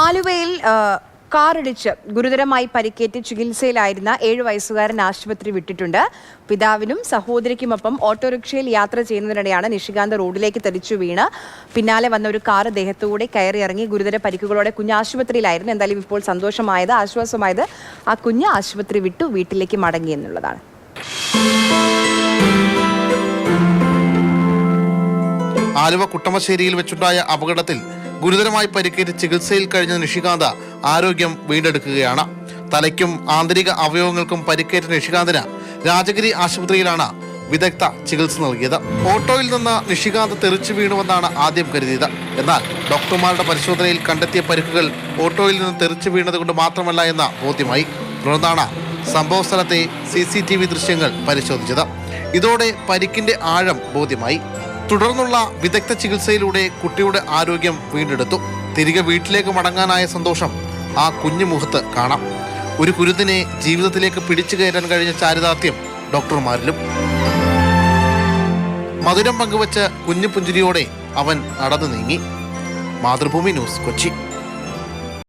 ആലുവയിൽ കാറിടിച്ച് ഗുരുതരമായി പരിക്കേറ്റ് ചികിത്സയിലായിരുന്ന ഏഴു വയസ്സുകാരൻ ആശുപത്രി വിട്ടിട്ടുണ്ട്. പിതാവിനും സഹോദരിക്കുമൊപ്പം ഓട്ടോറിക്ഷയിൽ യാത്ര ചെയ്യുന്നതിനിടെയാണ് നിഷികാന്ത് റോഡിലേക്ക് തെറിച്ചു വീണ്. പിന്നാലെ വന്ന ഒരു കാർ ദേഹത്തുകൂടെ കയറിയിറങ്ങി ഗുരുതര പരിക്കുകളോടെ കുഞ്ഞ് ആശുപത്രിയിലായിരുന്നു. എന്തായാലും ഇപ്പോൾ സന്തോഷമായത് ആശ്വാസമായത് ആ കുഞ്ഞ് ആശുപത്രി വിട്ടു വീട്ടിലേക്ക് മടങ്ങി എന്നുള്ളതാണ്. ആലുവ കുട്ടമശ്ശേരിയിൽ വെച്ചുണ്ടായ അപകടത്തിൽ ഗുരുതരമായി പരിക്കേറ്റ് ചികിത്സയിൽ കഴിഞ്ഞ നിഷികാന്ത ആരോഗ്യം വീണ്ടെടുക്കുകയാണ്. തലയ്ക്കും ആന്തരിക അവയവങ്ങൾക്കും പരിക്കേറ്റ നിഷികാന്തിന് രാജഗിരി ആശുപത്രിയിലാണ് വിദഗ്ധ ചികിത്സ നൽകിയത്. ഓട്ടോയിൽ നിന്ന് നിഷികാന്ത് തെറിച്ചു വീണുവെന്നാണ് ആദ്യം കരുതിയത്. എന്നാൽ ഡോക്ടർമാരുടെ പരിശോധനയിൽ കണ്ടെത്തിയ പരിക്കുകൾ ഓട്ടോയിൽ നിന്ന് തെറിച്ചു വീണതുകൊണ്ട് മാത്രമല്ല എന്ന ബോധ്യമായി. തുടർന്നാണ് സംഭവ സ്ഥലത്തെ സി സി ടി വി ദൃശ്യങ്ങൾ പരിശോധിച്ചത്. ഇതോടെ പരിക്കിന്റെ ആഴം ബോധ്യമായി. തുടർന്നുള്ള വിദഗ്ധ ചികിത്സയിലൂടെ കുട്ടിയുടെ ആരോഗ്യം വീണ്ടെടുത്തു. തിരികെ വീട്ടിലേക്ക് മടങ്ങാനായ സന്തോഷം ആ കുഞ്ഞു മുഖത്ത് കാണാം. ഒരു കുരുതിനെ ജീവിതത്തിലേക്ക് പിടിച്ചു കയറാൻ കഴിഞ്ഞ ചാരിതാർത്ഥ്യം ഡോക്ടർമാരിലും. മധുരം പങ്കുവച്ച് കുഞ്ഞു പുഞ്ചിരിയോടെ അവൻ നടന്നു നീങ്ങി. മാതൃഭൂമി ന്യൂസ് കൊച്ചി.